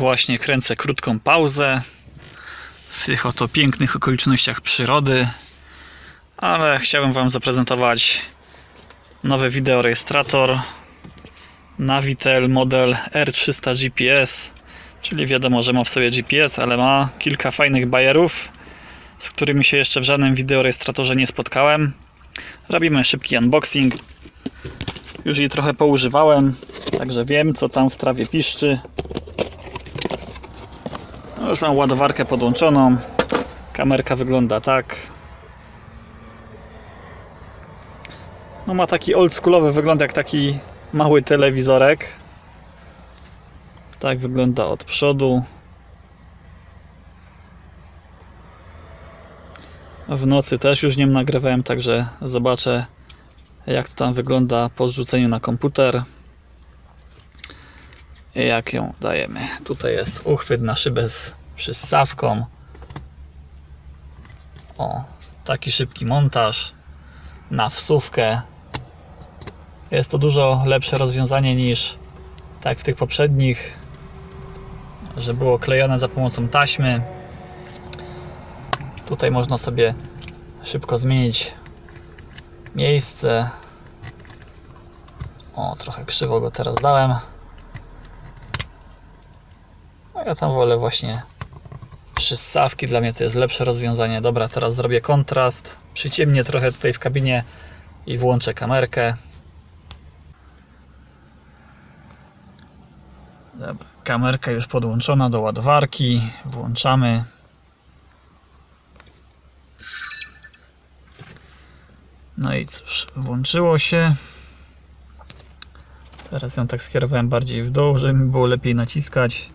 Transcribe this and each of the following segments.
Właśnie kręcę krótką pauzę w tych oto pięknych okolicznościach przyrody, ale chciałem Wam zaprezentować nowy wideorejestrator Navitel model R300 GPS, czyli wiadomo, że ma w sobie GPS, ale ma kilka fajnych bajerów, z którymi się jeszcze w żadnym wideorejestratorze nie spotkałem. Robimy szybki unboxing. Już jej trochę poużywałem, także wiem co tam w trawie piszczy. Już mam ładowarkę podłączoną. Kamerka wygląda tak. No ma taki oldschoolowy wygląd jak taki mały telewizorek. Tak wygląda od przodu. W nocy też już nim nagrywałem, także zobaczę jak to tam wygląda po zrzuceniu na komputer. I jak ją dajemy. Tutaj jest uchwyt na szybę z przyssawką. O, taki szybki montaż na wsówkę. Jest to dużo lepsze rozwiązanie niż tak w tych poprzednich, że było klejone za pomocą taśmy. Tutaj można sobie szybko zmienić miejsce. O, trochę krzywo go teraz dałem. No ja tam wolę właśnie przyssawki, dla mnie to jest lepsze rozwiązanie. Dobra, teraz zrobię kontrast, przyciemnię trochę tutaj w kabinie i włączę kamerkę. Dobra, kamerka już podłączona do ładowarki, włączamy. No i cóż, włączyło się. Teraz ją tak skierowałem bardziej w dół, żeby mi było lepiej naciskać.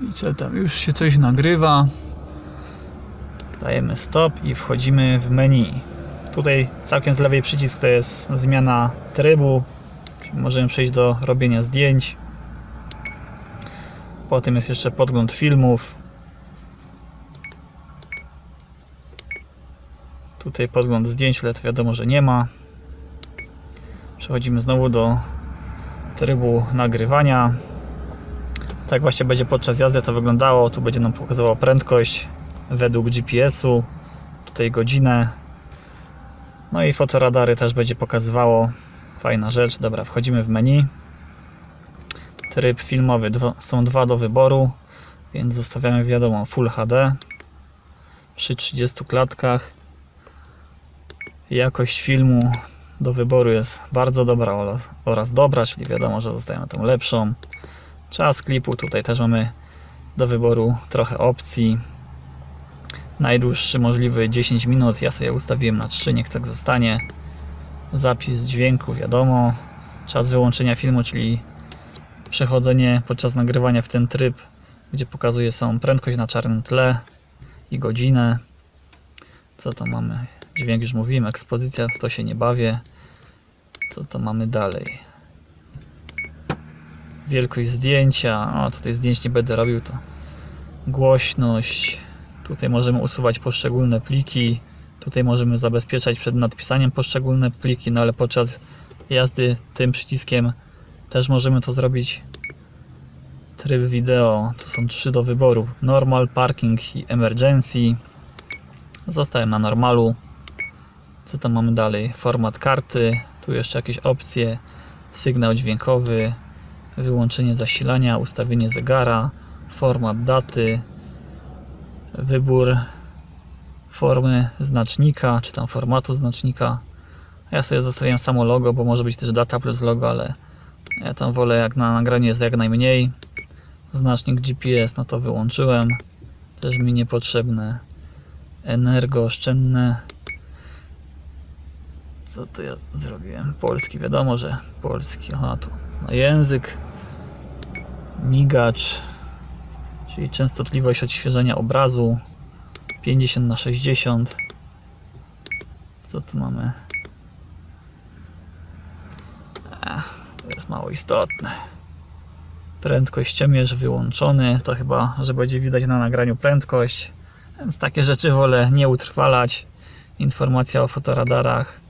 I co tam, już się coś nagrywa. Dajemy stop i wchodzimy w menu. Tutaj całkiem z lewej przycisk to jest zmiana trybu. Możemy przejść do robienia zdjęć. Potem jest jeszcze podgląd filmów. Tutaj podgląd zdjęć, ale to wiadomo, że nie ma. Przechodzimy znowu do trybu nagrywania. Tak właśnie będzie podczas jazdy to wyglądało. Tu będzie nam pokazywało prędkość według GPS-u. Tutaj godzinę. No i fotoradary też będzie pokazywało. Fajna rzecz. Dobra, wchodzimy w menu. Tryb filmowy dwa, są dwa do wyboru, więc zostawiamy wiadomo Full HD przy 30 klatkach. Jakość filmu do wyboru jest bardzo dobra oraz, oraz dobra, czyli wiadomo, że zostajemy tą lepszą. Czas klipu tutaj też mamy do wyboru trochę opcji. Najdłuższy możliwy 10 minut, ja sobie ustawiłem na 3, niech tak zostanie. Zapis dźwięku, wiadomo. Czas wyłączenia filmu, czyli przechodzenie podczas nagrywania w ten tryb, gdzie pokazuje samą prędkość na czarnym tle i godzinę. Co tam mamy? Dźwięk już mówiłem, ekspozycja, w to się nie bawię. Co to mamy dalej? Wielkość zdjęcia. O, tutaj zdjęć nie będę robił, to głośność. Tutaj możemy usuwać poszczególne pliki. Tutaj możemy zabezpieczać przed nadpisaniem poszczególne pliki, no ale podczas jazdy tym przyciskiem też możemy to zrobić. Tryb wideo. Tu są trzy do wyboru: normal, parking i emergency. Zostałem na normalu. Co tam mamy dalej? Format karty. Tu jeszcze jakieś opcje. Sygnał dźwiękowy. Wyłączenie zasilania. Ustawienie zegara. Format daty. Wybór formy znacznika, czy tam formatu znacznika. Ja sobie zostawiam samo logo, bo może być też data plus logo, ale ja tam wolę jak na nagraniu jest jak najmniej. Znacznik GPS, no to wyłączyłem. Też mi niepotrzebne. Energooszczędne. Co to ja zrobiłem? Polski, wiadomo, że polski. Aha, tu no język. Migacz. Czyli częstotliwość odświeżenia obrazu 50 na 60. Co tu mamy? Ech, to jest mało istotne. Prędkościomierz wyłączony. To chyba, że będzie widać na nagraniu prędkość. Więc takie rzeczy wolę nie utrwalać. Informacja o fotoradarach.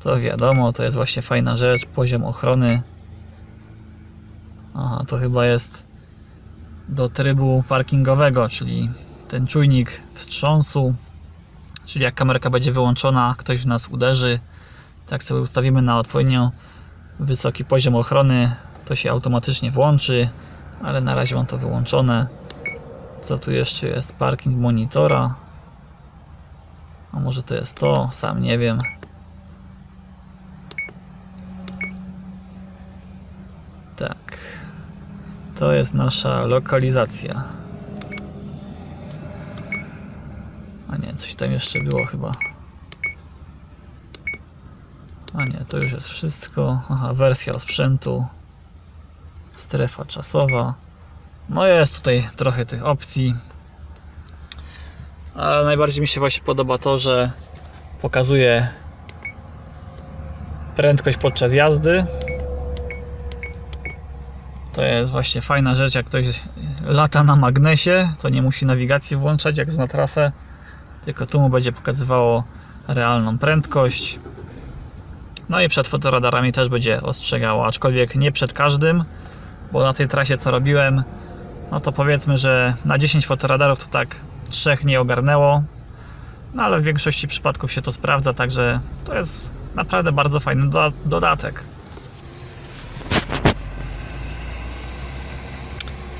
To wiadomo, to jest właśnie fajna rzecz. Poziom ochrony. Aha, to chyba jest do trybu parkingowego, czyli ten czujnik wstrząsu, czyli jak kamerka będzie wyłączona, ktoś w nas uderzy, tak sobie ustawimy na odpowiednio wysoki poziom ochrony, to się automatycznie włączy, ale na razie mam to wyłączone. Co tu jeszcze jest? Parking monitora. A może to jest to? Sam nie wiem. Tak. To jest nasza lokalizacja. A nie, coś tam jeszcze było chyba. A nie, to już jest wszystko. Aha, wersja sprzętu. Strefa czasowa. No jest tutaj trochę tych opcji. Ale najbardziej mi się właśnie podoba to, że pokazuje prędkość podczas jazdy. To jest właśnie fajna rzecz, jak ktoś lata na magnesie, to nie musi nawigacji włączać jak zna trasę, tylko tu mu będzie pokazywało realną prędkość. No i przed fotoradarami też będzie ostrzegało, aczkolwiek nie przed każdym, bo na tej trasie co robiłem, no to powiedzmy, że na 10 fotoradarów to tak trzech nie ogarnęło, no ale w większości przypadków się to sprawdza, także to jest naprawdę bardzo fajny doda- dodatek.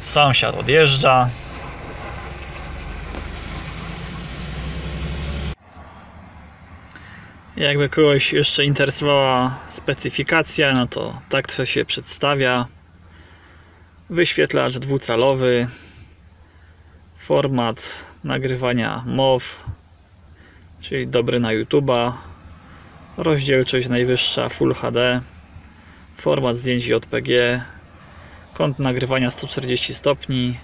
Sąsiad odjeżdża. Jakby kogoś jeszcze interesowała specyfikacja, no to tak to się przedstawia. Wyświetlacz dwucalowy, format nagrywania MOW, czyli dobry na YouTube'a, rozdzielczość najwyższa Full HD, format zdjęć JPG, kąt nagrywania 140 stopni,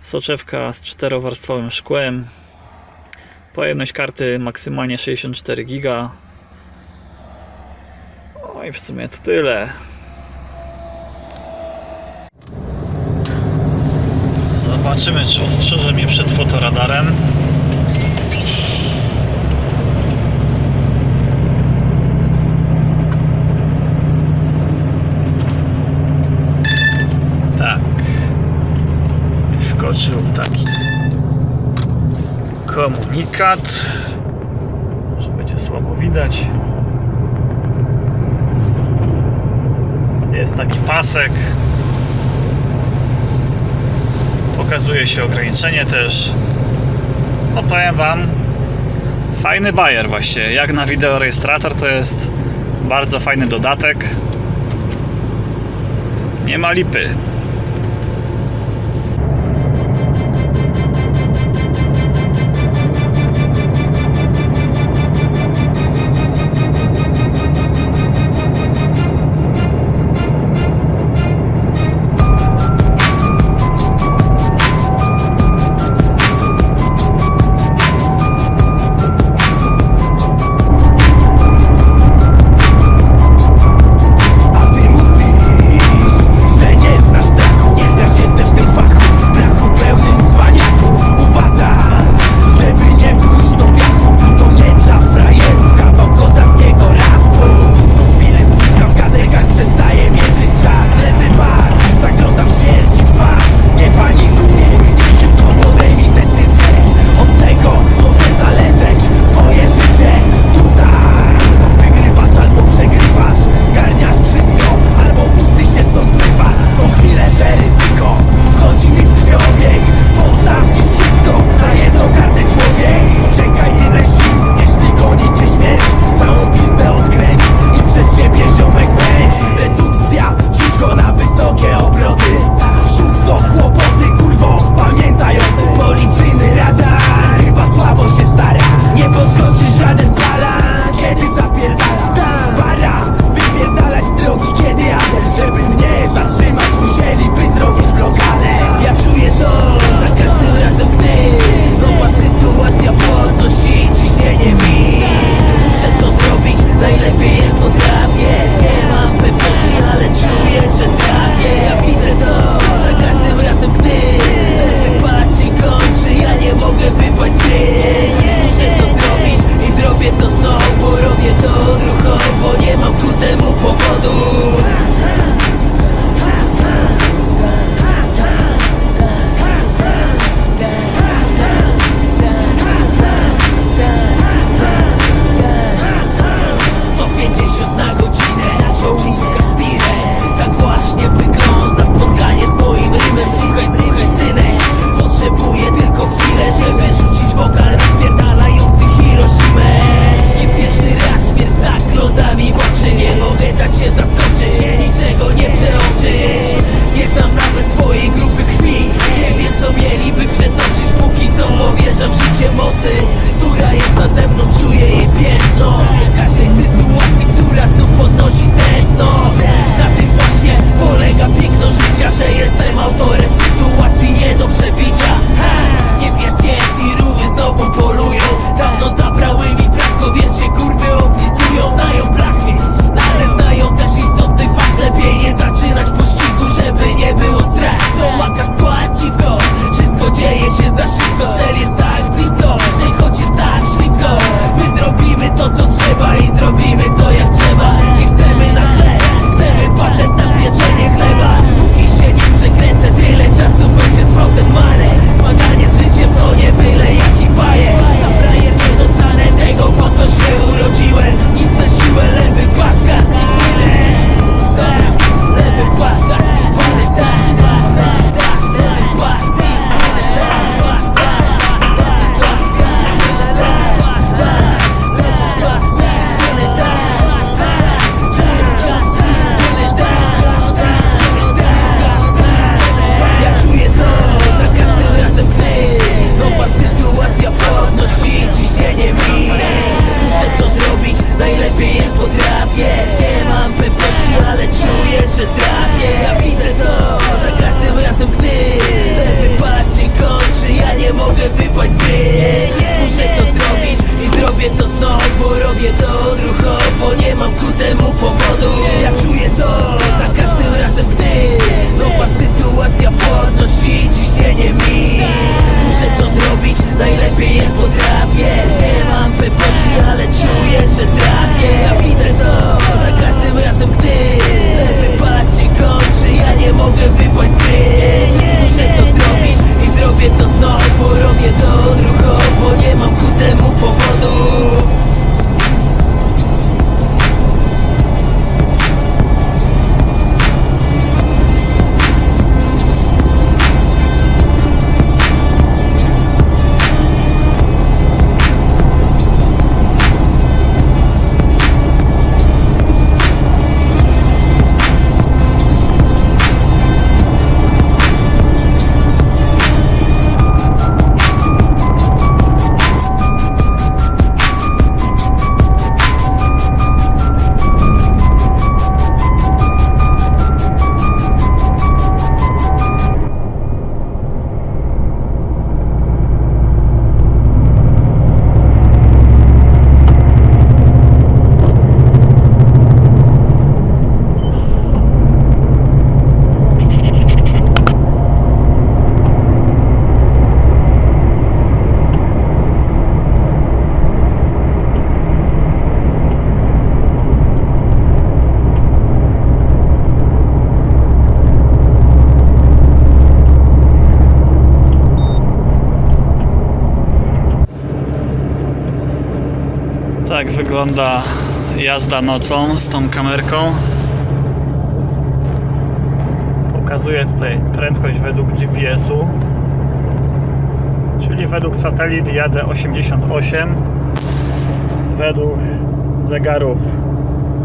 soczewka z czterowarstwowym szkłem, pojemność karty maksymalnie 64 GB. Oj, w sumie to tyle. Zobaczymy, czy ostrzeże mnie przed fotoradarem. Tak. Wskoczył taki komunikat. Może będzie słabo widać. Jest taki pasek. Pokazuje się ograniczenie też. No powiem Wam, fajny bajer właśnie. Jak na wideorejestrator to jest bardzo fajny dodatek. Nie ma lipy. you wygląda jazda nocą z tą kamerką. Pokazuję tutaj prędkość według GPS-u. Czyli według satelit jadę 88, według zegarów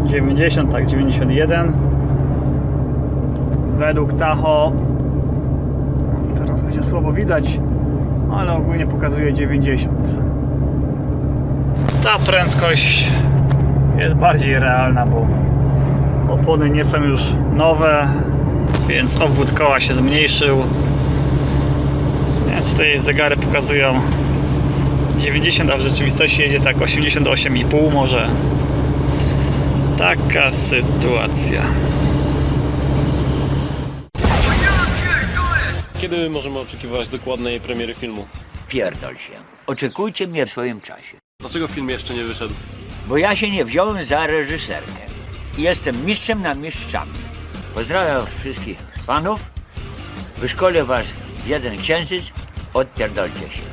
90, tak 91, według Tacho teraz będzie słabo widać, ale ogólnie pokazuje 90 ta prędkość jest bardziej realna, bo opony nie są już nowe, więc obwód koła się zmniejszył. Więc tutaj zegary pokazują 90, a w rzeczywistości jedzie tak 88,5 może. Taka sytuacja. Kiedy możemy oczekiwać dokładnej premiery filmu? Pierdol się. Oczekujcie mnie w swoim czasie. Dlaczego film jeszcze nie wyszedł? Bo ja się nie wziąłem za reżyserkę. Jestem mistrzem na mistrzami. Pozdrawiam wszystkich panów. Wyszkolił was jeden księżyc. Odpierdolcie się.